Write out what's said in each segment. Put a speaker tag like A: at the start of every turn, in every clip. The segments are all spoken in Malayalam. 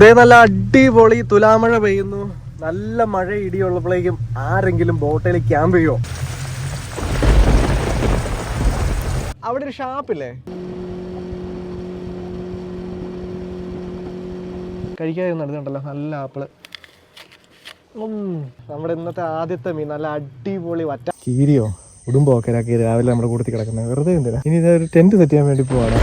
A: ദേ നല്ല അടിപൊളി തുലാമഴ പെയ്യുന്നു. നല്ല മഴ ഇടിയുള്ളപ്പോഴേക്കും ആരെങ്കിലും ബോട്ടിൽ ക്യാമ്പ് ചെയ്യോ അവിടെ ഒരു ഷാപ്പില്ലേ? കഴിക്കാതെ നടന്നുണ്ടല്ലോ നല്ല ആപ്പിൾ. നമ്മുടെ ഇന്നത്തെ ആദ്യത്തെ മീൻ. നല്ല അടിപൊളി വറ്റ. കീരിയോ? ഉടുമ്പോ ഒക്കെ രാവിലെ നമ്മുടെ കൂട്ടത്തിൽ കിടക്കുന്നത്. വെറുതെ എന്തിനാ? ഇനി ഒരു ടെന്റ് സെറ്റ് ചെയ്യാൻ വേണ്ടി പോവാണ്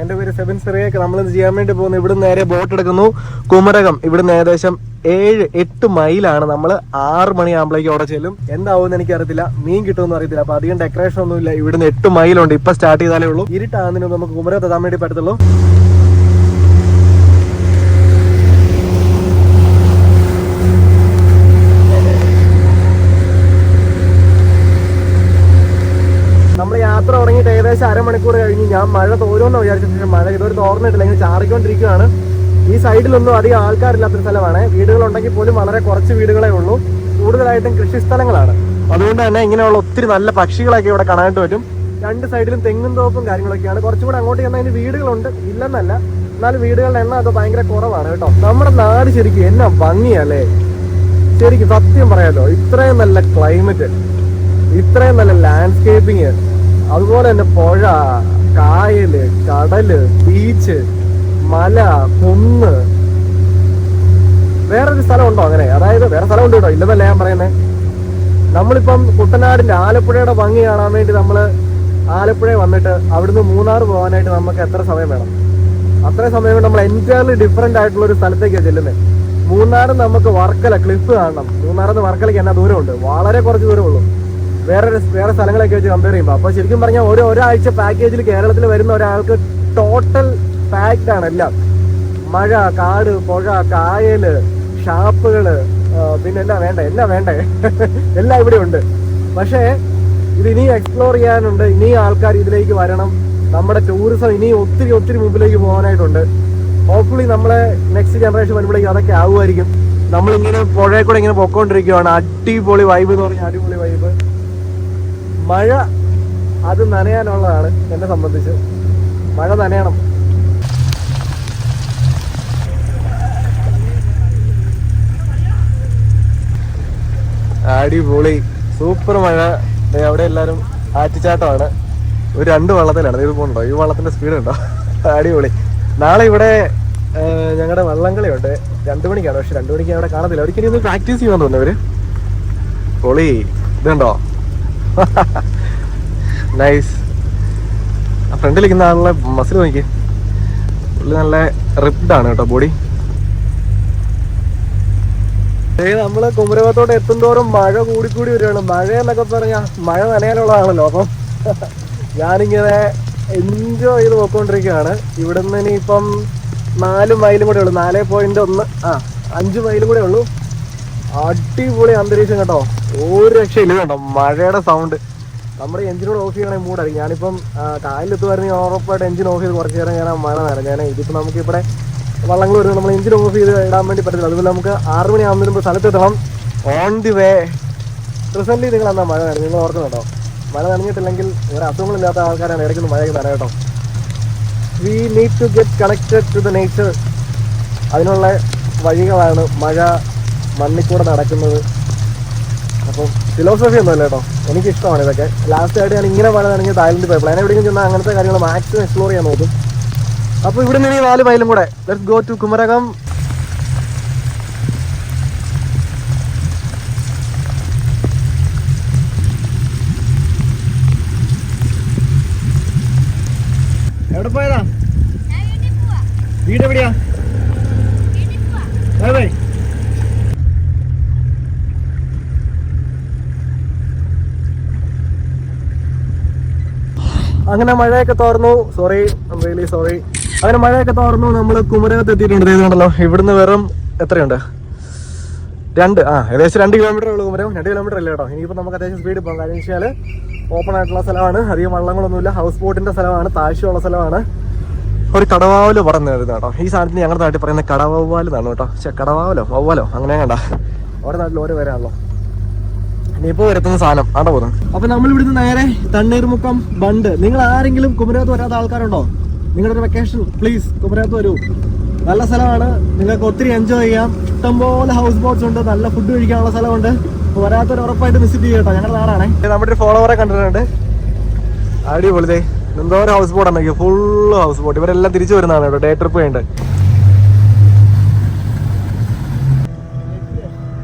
A: എന്റെ പേര് സെവൻ സെറിയൊക്കെ. നമ്മൾ ചെയ്യാൻ വേണ്ടി പോകുന്നു? ഇവിടെ നേരെ ബോട്ട് എടുക്കുന്നു. കുമരകം. ഇവിടുന്ന് ഏകദേശം ഏഴ് എട്ട് മൈലാണ് നമ്മൾ ആറ് മണിയാകുമ്പോഴേക്കും അവിടെ ചെല്ലും. എന്താവും എനിക്ക് അറിയത്തില്ല മീൻ കിട്ടുമെന്ന് അറിയത്തില്ല. അപ്പൊ അധികം ഡെക്കറേഷൻ ഒന്നുമില്ല. ഇവിടുന്ന് എട്ട് മൈലുണ്ട്. ഇപ്പൊ സ്റ്റാർട്ട് ചെയ്താലേ ഉള്ളൂ. ഇരുട്ടാകുന്നതിന് നമുക്ക് കുമരകത്ത് എത്താൻ വേണ്ടി പറ്റത്തുള്ളൂ. അരമണിക്കൂർ കഴിഞ്ഞ് ഞാൻ മഴ തോരുമെന്ന് വിചാരിച്ച മഴ ഇതൊരു തോർന്നിട്ടില്ല. ഇങ്ങനെ ചാറിക്കൊണ്ടിരിക്കുകയാണ്. ഈ സൈഡിലൊന്നും അധികം ആൾക്കാരില്ലാത്തൊരു സ്ഥലമാണ്. വീടുകളുണ്ടെങ്കിൽ പോലും വളരെ കുറച്ച് വീടുകളേ ഉള്ളൂ. കൂടുതലായിട്ടും കൃഷിസ്ഥലങ്ങളാണ് അതുകൊണ്ട് തന്നെ ഇങ്ങനെയുള്ള ഒത്തിരി നല്ല പക്ഷികളൊക്കെ ഇവിടെ കാണാനായിട്ട് പറ്റും. രണ്ട് സൈഡിലും തെങ്ങും തോപ്പും കാര്യങ്ങളൊക്കെയാണ്. കുറച്ചുകൂടെ അങ്ങോട്ട് ചെന്നാൽ അതിന് വീടുകളുണ്ട്. ഇല്ലെന്നല്ല. എന്നാലും വീടുകളുടെ എണ്ണം അത് ഭയങ്കര കുറവാണ് കേട്ടോ. നമ്മുടെ നാട് ശരിക്കും എന്നാ ഭംഗിയല്ലേ? ശരിക്കും സത്യം പറയാലോ ഇത്രയും നല്ല ക്ലൈമറ്റ് ഇത്രയും നല്ല ലാൻഡ്സ്കേപ്പിങ് അതുപോലെ തന്നെ പുഴ കായൽ കടൽ ബീച്ച് മല കുന്ന്. വേറൊരു സ്ഥലം ഉണ്ടോ അങ്ങനെ? അതായത് വേറെ സ്ഥലം ഉണ്ട് കേട്ടോ. ഇല്ലെന്നല്ല ഞാൻ പറയുന്നത് നമ്മളിപ്പം കുട്ടനാടിന്റെ ആലപ്പുഴയുടെ ഭംഗി കാണാൻ വേണ്ടി നമ്മൾ ആലപ്പുഴ വന്നിട്ട് അവിടുന്ന് മൂന്നാർ പോകാനായിട്ട് നമുക്ക് എത്ര സമയം വേണം? അത്രയും സമയം നമ്മൾ എന്റയർലി ഡിഫറെന്റ് ആയിട്ടുള്ള ഒരു സ്ഥലത്തേക്കാണ് ചെല്ലുന്നത് മൂന്നാർ നമുക്ക് വർക്കല ക്ലിഫ് കാണണം. മൂന്നാറിൽ നിന്ന് വർക്കലയ്ക്ക് എന്നാ ദൂരമുണ്ട്? വളരെ കുറച്ച് ദൂരമുള്ളൂ വേറെ വേറെ സ്ഥലങ്ങളൊക്കെ വെച്ച് കമ്പയർ ചെയ്യുമ്പോൾ അപ്പോൾ ശരിക്കും പറഞ്ഞാൽ ഒരു ഒരാഴ്ച പാക്കേജിൽ കേരളത്തിൽ വരുന്ന ഒരാൾക്ക് ടോട്ടൽ പാക്ഡ് ആണ് എല്ലാം. മഴ കാട് പുഴ കായൽ ഷാപ്പുകൾ പിന്നെ എല്ലാം വേണ്ട? എന്നാ വേണ്ടേ? എല്ലാം ഇവിടെ ഉണ്ട്. പക്ഷേ ഇത് ഇനിയും എക്സ്പ്ലോർ ചെയ്യാനുണ്ട്. ഇനിയും ആൾക്കാർ ഇതിലേക്ക് വരണം. നമ്മുടെ ടൂറിസം ഇനി ഒത്തിരി ഒത്തിരി മുമ്പിലേക്ക് പോകാനായിട്ടുണ്ട്. ഹോപ്പ്ഫുള്ളി നമ്മളെ നെക്സ്റ്റ് ജനറേഷൻ വരുമ്പോഴേക്കും അതൊക്കെ ആവുമായിരിക്കും. നമ്മളിങ്ങനെ പുഴയിൽ കൂടെ ഇങ്ങനെ പൊക്കോണ്ടിരിക്കുകയാണ് അടിപൊളി വൈബ് എന്ന് പറഞ്ഞാൽ അടിപൊളി വൈബ് മഴ അത് നനയാനുള്ളതാണ് എന്നെ സംബന്ധിച്ച്. മഴ നനയണം. അടിപൊളി. സൂപ്പർ മഴ. അവിടെ എല്ലാരും ആറ്റിച്ചാട്ടമാണ്. ഒരു രണ്ട് വള്ളത്തിലാണ്. ഇത് പോകണ്ടോ ഈ വള്ളത്തിന്റെ സ്പീഡ് ഉണ്ടോ? അടിപൊളി. നാളെ ഇവിടെ ഞങ്ങളുടെ വള്ളംകളിയുണ്ട്. രണ്ടു മണിക്കാണ്. പക്ഷെ രണ്ടു മണിക്ക് അവിടെ കാണത്തില്ല. ഒരിക്കലും ഒന്ന് പ്രാക്ടീസ് ചെയ്യാൻ തോന്നുന്നു ഇവർ. പൊളി. ഇതുണ്ടോ? നൈസ് ആ ഫ്രണ്ടിൽ ഇരിക്കുന്ന ആളുടെ മസിൽ നോക്കി പുള്ളി നല്ല റിപ്ഡ് ആണ് കേട്ടോ ബോഡി നമ്മൾ കുമരകത്തോട്ട് എത്തുന്തോറും മഴ കൂടി കൂടി വരികയാണ്. മഴ എന്നൊക്കെ പറഞ്ഞ മഴ നനയാനുള്ളതാണല്ലോ അപ്പം ഞാനിങ്ങനെ എൻജോയ് ചെയ്ത് പോയിക്കൊണ്ടിരിക്കുകയാണ്. ഇവിടുന്ന് ഇനിയിപ്പം നാല് മൈലും കൂടെ ഉള്ളൂ. നാല് പോയിന്റ് ഒന്ന് ആ അഞ്ച് മൈലും കൂടെ ഉള്ളൂ. അടിപൊളി അന്തരീക്ഷം കേട്ടോ. ഒരു രക്ഷയില്ല കേട്ടോ. മഴയുടെ സൗണ്ട് നമ്മുടെ എഞ്ചിനോട് ഓഫ് ചെയ്യണേ മൂടായിരിക്കും ഞാനിപ്പം ആ, കായലിലെത്തുമായിരുന്നെങ്കിൽ ഉറപ്പായിട്ട് എഞ്ചിൻ ഓഫ് ചെയ്ത് കുറച്ച് നേരം ഞാൻ മഴ നേരം ഞാൻ ഇതിപ്പോൾ നമുക്ക് ഇവിടെ വള്ളങ്ങൾ വരുന്നത് നമ്മൾ എഞ്ചിൻ ഓഫ് ചെയ്ത് ഇടാൻ വേണ്ടി പറ്റത്തില്ല. അതുപോലെ നമുക്ക് ആറ് മണി ആകുന്നതിന് മുമ്പ് സ്ഥലത്തെത്തണം. ഓൺ ദി വേ റീസെന്റ്ലി നിങ്ങൾ എന്നാ മഴ നനഞ്ഞു നിങ്ങൾ ഓർക്കുന്നുണ്ടോ? മഴ നനഞ്ഞിട്ടില്ലെങ്കിൽ വേറെ അസുഖങ്ങളില്ലാത്ത ആൾക്കാരാണ് ഇടയ്ക്ക് മഴയൊക്കെ തരാം കേട്ടോ. We need to get connected to the nature അതിനുള്ള വഴികളാണ് മഴ മണ്ണിക്കൂടെ നടക്കുന്നത്. അപ്പം ഫിലോസഫി ഒന്നുമല്ല കേട്ടോ. എനിക്കിഷ്ടമാണ് ഇതൊക്കെ. ലാസ്റ്റ് ആയിട്ട് ഞാൻ ഇങ്ങനെ പണിതാണെങ്കിൽ തായ്ലൻഡ് പോയപ്പോൾ ഞാൻ എവിടെയെങ്കിലും ചെന്നാൽ അങ്ങനത്തെ കാര്യങ്ങൾ മാക്സിമം എക്സ്പ്ലോർ ചെയ്യാൻ നോക്കും. അപ്പോൾ ഇവിടെ നിന്ന് ഈ നാല് മൈലും കൂടെ. ലെറ്റ്സ് ഗോ ടു കുമരകം എവിടെ പോയതാ? വീട് എവിടെയാ ബൈ ബൈ അങ്ങനെ മഴയൊക്കെ തോർന്നു. സോറി റിയലി സോറി അങ്ങനെ മഴയൊക്കെ തോർന്നു നമ്മൾ കുമരകത്ത് എത്തിയിട്ടുണ്ട്. ഇതുണ്ടല്ലോ ഇവിടുന്ന് വെറും എത്രയുണ്ട്? രണ്ട് ആ ഏകദേശം രണ്ട് കിലോമീറ്റർ ഉള്ളൂ കുമരം രണ്ട് കിലോമീറ്റർ അല്ലേ കേട്ടോ? ഇനിയിപ്പോൾ നമുക്ക് അത്യാവശ്യം സ്പീഡ് പോകാം. കാരണം വെച്ചാൽ ഓപ്പൺ ആയിട്ടുള്ള സ്ഥലമാണ്. അധികം വള്ളങ്ങളൊന്നുമില്ല. ഹൗസ് ബോട്ടിന്റെ സ്ഥലമാണ്. താഴ്ചയുള്ള സ്ഥലമാണ്. ഒരു കടവാവൽ പറഞ്ഞിരുന്നു കേട്ടോ. ഈ സാധനത്തിന് ഞങ്ങളുടെ നാട്ടിൽ പറയുന്ന കടവവാൽ എന്നാണ് കേട്ടോ. പക്ഷെ കടവാവലോ വവ്വാലോ? അങ്ങനെ കണ്ട. ഓരോ നാട്ടിൽ ഓരോ പേരാണല്ലോ. ഇനിയിപ്പോ വരുത്തുന്ന സാധനം. ആണ്ടോ പോകുന്നത് അപ്പൊ നമ്മൾ ഇവിടുന്ന് നേരെ തണ്ണീർമുക്കം ബണ്ട്. നിങ്ങൾ ആരെങ്കിലും കുമരകത്ത് വരാത്ത ആൾക്കാരുണ്ടോ? നിങ്ങളുടെ ഒരു വെക്കേഷൻ പ്ലീസ് കുമരകത്ത് വരൂ. നല്ല സ്ഥലമാണ്. നിങ്ങൾക്ക് ഒത്തിരി എൻജോയ് ചെയ്യാം. ഇഷ്ടംപോലെ ഹൗസ് ബോട്ട്സ് ഉണ്ട്. നല്ല ഫുഡ് കഴിക്കാനുള്ള സ്ഥലമുണ്ട്. അപ്പോൾ വരാത്തവർ ഉറപ്പായിട്ട് വിസിറ്റ് ചെയ്യട്ടോ ഞങ്ങളുടെ നാടാണേ. നമ്മുടെ ഒരു ഫോളോവറെ കണ്ടിട്ടുണ്ട്. അടിപൊളിതേ ഒരു ഹൗസ് ബോട്ട് ആണെങ്കിൽ ഫുള്ള് ഹൗസ് ബോട്ട് ഇവരെല്ലാം തിരിച്ചു വരുന്നതാണ് കേട്ടോ ഡേ ട്രിപ്പ് വേണ്ട.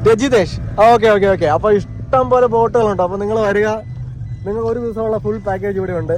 A: രജിതേഷ്. ഓക്കെ ഓക്കെ ഓക്കെ അപ്പൊ ഇഷ്ടം പോലെ ബോട്ടുകളുണ്ട്. അപ്പൊ നിങ്ങൾ വരിക. നിങ്ങൾ ഒരു ദിവസമുള്ള ഫുൾ പാക്കേജ് ഇവിടെ ഉണ്ട്.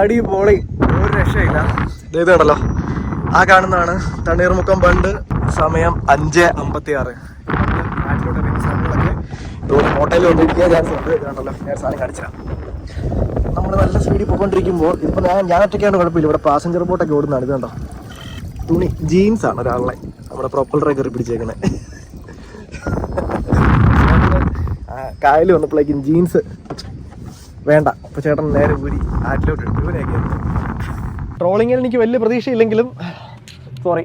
A: അടിപൊളി ഒരു രക്ഷയില്ല. ഇത് ആ കാണുന്നതാണ് തണ്ണീർമുക്കം ബണ്ട് സമയം അഞ്ച് അമ്പത്തി ആറ് നമ്മൾ നല്ല സ്പീഡിൽ പോയിക്കൊണ്ടിരിക്കുമ്പോൾ ഇപ്പൊ ഞാൻ ഞാൻ ഒറ്റയ്ക്കാണ് കുഴപ്പമില്ല. ഇവിടെ പാസഞ്ചർ ബോട്ടൊക്കെ ഓടുന്നതാണ്. ഇത് കണ്ടോ? തുണി ജീൻസ് ആണ് ഒരാളെ നമ്മുടെ പ്രൊപ്പലറെ കയറി പിടിച്ചേക്കണേ. കായൽ വന്നപ്പോഴേക്കും ജീൻസ് വേണ്ട. അപ്പൊ ചേട്ടൻ നേരെ ഊരി ആറ്റിലോട്ട് ഇവനെയൊക്കെ ട്രോളിങ്ങിൽ എനിക്ക് വലിയ പ്രതീക്ഷയില്ലെങ്കിലും സോറി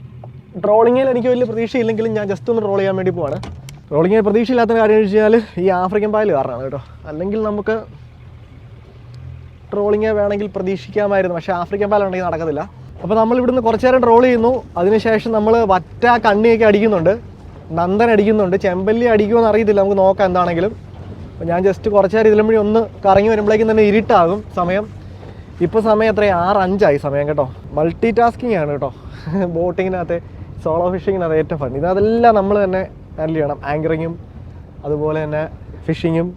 A: ട്രോളിങ്ങിൽ എനിക്ക് വലിയ പ്രതീക്ഷയില്ലെങ്കിലും ഞാൻ ജസ്റ്റ് ഒന്ന് ട്രോൾ ചെയ്യാൻ വേണ്ടി പോവാണ്. ട്രോളിങ്ങിൽ പ്രതീക്ഷയില്ലാത്ത കാര്യം എന്ന് വെച്ചാൽ ഈ ആഫ്രിക്കൻ പായൽ കാരണമാണ് കേട്ടോ. അല്ലെങ്കിൽ നമുക്ക് ട്രോളിങ് വേണമെങ്കിൽ പ്രതീക്ഷിക്കാമായിരുന്നു. പക്ഷേ ആഫ്രിക്കൻ പാൽ ഉണ്ടെങ്കിൽ നടക്കത്തില്ല. അപ്പോൾ നമ്മൾ ഇവിടുന്ന് കുറച്ച് നേരം ട്രോൾ ചെയ്യുന്നു. അതിനുശേഷം നമ്മൾ വറ്റ കണ്ണിയൊക്കെ അടിക്കുന്നുണ്ട്. നന്ദൻ അടിക്കുന്നുണ്ട്. ചെമ്പല്ലി അടിക്കുമെന്ന് അറിയത്തില്ല. നമുക്ക് നോക്കാം എന്താണെങ്കിലും. അപ്പോൾ ഞാൻ ജസ്റ്റ് കുറച്ച് നേരം ഇതിലും വഴി ഒന്ന് കറങ്ങി വരുമ്പോഴേക്കും തന്നെ ഇരുട്ടാകും സമയം. ഇപ്പോൾ സമയം എത്രയാണ് ആറ് അഞ്ചായി സമയം കേട്ടോ. മൾട്ടി ടാസ്കിങ് ആണ് കേട്ടോ. ബോട്ടിങ്ങിനകത്ത് സോളോ ഫിഷിങ്ങിനകത്ത് ഏറ്റവും ഫൺ ഇതെല്ലാം നമ്മൾ തന്നെ ഹാൻഡിൽ ചെയ്യണം. ആങ്കറിങ്ങും അതുപോലെ തന്നെ ഫിഷിങ്ങും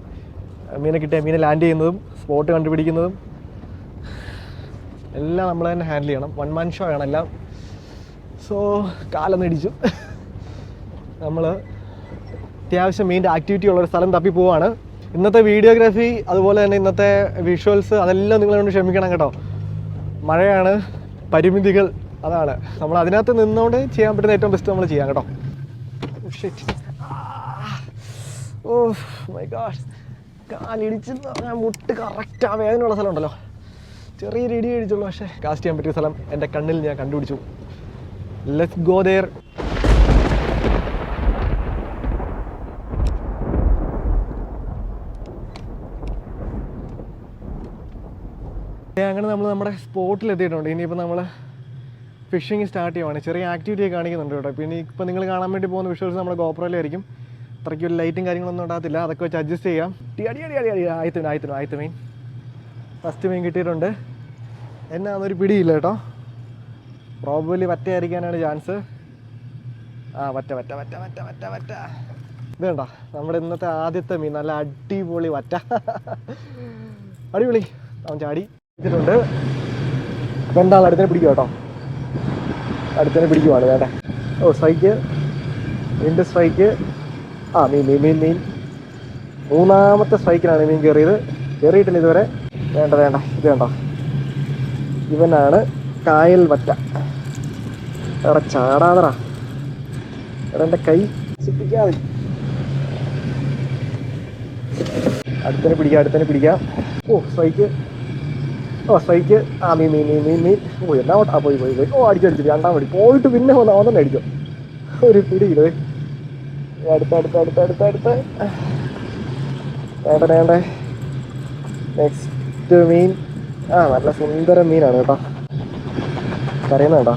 A: മീനെ കിട്ടിയ മീനെ ലാൻഡ് ചെയ്യുന്നതും സ്പോട്ട് കണ്ടുപിടിക്കുന്നതും. എല്ലാം നമ്മൾ തന്നെ ഹാൻഡിൽ ചെയ്യണം. വൺ മാൻ ഷോ ആണ് എല്ലാം. സോ കാലം ഇടിച്ചു. നമ്മൾ അത്യാവശ്യം മീന്റെ ആക്ടിവിറ്റി ഉള്ളൊരു സ്ഥലം തപ്പി പോവാണ്. ഇന്നത്തെ വീഡിയോഗ്രാഫി അതുപോലെ തന്നെ ഇന്നത്തെ വിഷ്വൽസ് അതെല്ലാം നിങ്ങളോട് ക്ഷമിക്കണം കേട്ടോ. മഴയാണ് പരിമിതികൾ അതാണ്. നമ്മൾ അതിനകത്ത് നിന്നുകൊണ്ട് ചെയ്യാൻ പറ്റുന്ന ഏറ്റവും ബെസ്റ്റ് നമ്മൾ ചെയ്യാം കേട്ടോ. ഓ മൈ ഗാഡ് കാലിടിച്ച് ഞാൻ മുട്ട് കറക്റ്റ് ആ വേദനയുള്ള സ്ഥലമുണ്ടല്ലോ. ചെറിയൊരു ഇടി അടിച്ചുള്ളൂ പക്ഷേ കാസ്റ്റ് ചെയ്യാൻ പറ്റിയ സ്ഥലം എന്റെ കണ്ണിൽ ഞാൻ കണ്ടുപിടിച്ചു. ലെറ്റ്സ് ഗോ ദെയർ അങ്ങനെ നമ്മൾ നമ്മുടെ സ്പോട്ടിൽ എത്തിയിട്ടുണ്ട്. ഇനിയിപ്പോൾ നമ്മൾ ഫിഷിങ് സ്റ്റാർട്ട് ചെയ്യുവാണ്. ചെറിയ ആക്ടിവിറ്റി ഒക്കെ കാണിക്കുന്നുണ്ട് കേട്ടോ. പിന്നെ ഇപ്പോൾ നിങ്ങൾ കാണാൻ വേണ്ടി പോകുന്ന വിഷ്വൽസ് നമ്മുടെ ഗോപ്രയിലായിരിക്കും അത്രയ്ക്ക് ഒരു ലൈറ്റും കാര്യങ്ങളൊന്നും ഉണ്ടാകത്തില്ല അതൊക്കെ വെച്ച് അഡ്ജസ്റ്റ് ചെയ്യാം. അടി അടി അടി അടി ആയത്തിന് ആയത്തിന് ആയത്ത് മീൻ ഫസ്റ്റ് മീൻ. കിട്ടിയിട്ടുണ്ട്. എന്നാ അതൊരു പിടിയില്ല കേട്ടോ. പ്രോബബലി വറ്റയായിരിക്കാനാണ് ചാൻസ് ആ വറ്റ വറ്റ വറ്റ വറ്റ വറ്റ വറ്റ. ഇതേണ്ടോ നമ്മുടെ ഇന്നത്തെ ആദ്യത്തെ മീൻ. നല്ല അടിപൊളി വറ്റ. അടിപൊളി. അവൻ ചാടി. ഇട്ടിട്ടുണ്ട് അപ്പം എന്താണ് അടുത്തന്നെ പിടിക്കുക കേട്ടോ അടുത്തന്നെ പിടിക്കുവാണ് വേണ്ട. ഓ സ്ട്രൈക്ക്. വീണ്ടും സ്ട്രൈക്ക്. ആ മീൻ മീൻ മീൻ മീൻ. മൂന്നാമത്തെ സ്ട്രൈക്കിനാണ് മീൻ കയറിയത്. കയറിയിട്ടില്ല ഇതുവരെ. വേണ്ട വേണ്ട. ഇത് വേണ്ട. ഇവനാണ് കായൽ വറ്റ. എടാ ചാടാതറ എടാ എന്റെ കൈ ചിപ്പിക്കാതെ അടുത്തന്നെ പിടിക്കാം അടുത്തന്നെ പിടിക്കാം. ഓ സ്ട്രൈക്ക്. ഓ സ്ട്രൈക്ക് ആ മീൻ മീൻ മീൻ മീൻ മീൻ. ഓ എന്നാ ആ പോയി പോയി പോയി. ഓ അടിച്ചടിച്ചു രണ്ടാം പടി. പോയിട്ട് പിന്നെ വന്ന് അവൻ തന്നെ അടിക്കും. ഒരു പിടിയില്ലേ അടുത്ത അടുത്ത അടുത്ത അടുത്ത അടുത്ത. വേണ്ട വേണ്ട. നെക്സ്റ്റ് മീൻ. ആ നല്ല സുന്ദര മീനാണ് കേട്ടോ. കറിയുന്ന കേട്ടോ.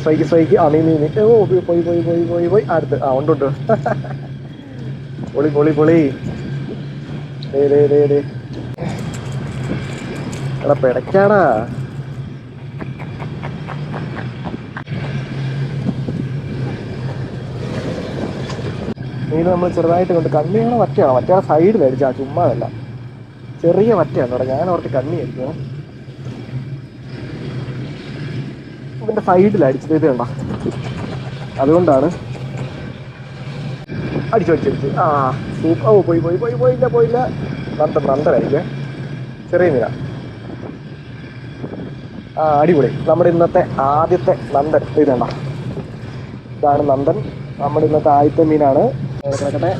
A: സ്ട്രൈക്ക് സ്ട്രൈക്ക് ആ മീൻ മീൻ ഓ പോയി പോയി പോയി പോയി പോയി. പോയി അടുത്ത് ആ ഉണ്ട് ഉണ്ട്. പൊളി പൊളി പൊളി. എടാ പിടയ്ക്കാടാ. മീൻ നമ്മൾ ചെറുതായിട്ട് കൊണ്ട് കണ്ണിയാണ് വറ്റയാണ്? വറ്റയുടെ സൈഡിൽ അടിച്ചാ ചുമ്മാതല്ല. ചെറിയ വറ്റയാണ് ഇവിടെ ഞാൻ ഓർത്ത് കണ്ണി അടിക്കണം ഇതിന്റെ സൈഡിൽ അടിച്ചത് ഇത് കണ്ട? അതുകൊണ്ടാണ് അടിച്ചു അടിച്ചു അടിച്ചു. ആ സൂപ്പർ ഓ പോയി പോയി പോയി പോയില്ല പോയില്ല. നന്ദ നന്ദനായിരിക്കേ ചെറിയ മീന. ആ അടിപൊളി. നമ്മുടെ ഇന്നത്തെ ആദ്യത്തെ നന്ദൻ. ഇതാണ് ഇതാണ് നന്ദൻ. നമ്മുടെ ഇന്നത്തെ ആദ്യത്തെ മീനാണ്. കിടക്കട്ടെ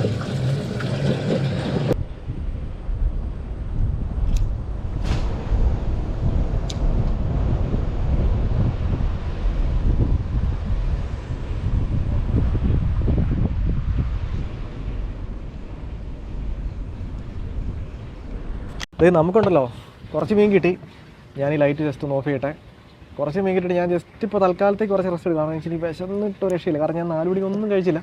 A: ഇത് നമുക്കുണ്ടല്ലോ. കുറച്ച് മീൻ കിട്ടി. ഞാൻ ഈ ലൈറ്റ് ജസ്റ്റ് ഒന്ന് ഓഫ് ചെയ്യട്ടെ. കുറച്ച് മീൻ കിട്ടി ഞാൻ ജസ്റ്റ് ഇപ്പോൾ തൽക്കാലത്തേക്ക് കുറച്ച് റെസ്റ്റ് എടുക്കാം. കാരണം വെച്ചാൽ വിശന്നിട്ട് രക്ഷയില്ല. കാരണം ഞാൻ നാല് ഒന്നും കഴിച്ചില്ല.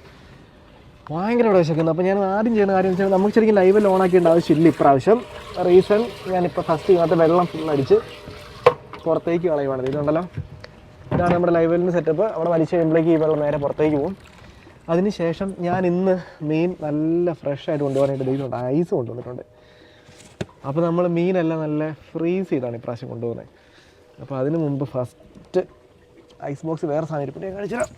A: ഭയങ്കര വിശക്കുന്നു അപ്പോൾ ഞാൻ ആദ്യം ചെയ്യുന്ന കാര്യം വെച്ചാൽ നമുക്ക് ശരിക്കും ലൈവ് ഓൺ ആക്കേണ്ട ആവശ്യമില്ല ഇപ്രാവശ്യം. റീസൺ ഞാനിപ്പോൾ ഫസ്റ്റ് ഇതിനകത്ത് വെള്ളം ഫുൾ അടിച്ച് പുറത്തേക്ക് കളയുവാണ്. ഇതുണ്ടല്ലോ ഇതാണ് നമ്മുടെ ലൈവലിന്റെ സെറ്റപ്പ് അവിടെ വലിച്ചു കഴിയുമ്പോഴേക്ക് ഈ വെള്ളം നേരെ പുറത്തേക്ക് പോകും. അതിനുശേഷം ഞാൻ ഇന്ന് മീൻ നല്ല ഫ്രഷ് ആയിട്ട് കൊണ്ടുപോകാനായിട്ട് ഇതിലുണ്ട് ഐസ് കൊണ്ടുവന്നിട്ടുണ്ട്. അപ്പോൾ നമ്മൾ മീനെല്ലാം നല്ല ഫ്രീസ് ചെയ്താണ് ഇപ്രാവശ്യം കൊണ്ടുപോകുന്നത് അപ്പോൾ അതിന് മുമ്പ് ഫസ്റ്റ് ഐസ് ബോക്സ് വേറെ സാധനം ഞാൻ കാണിച്ചു തരാം.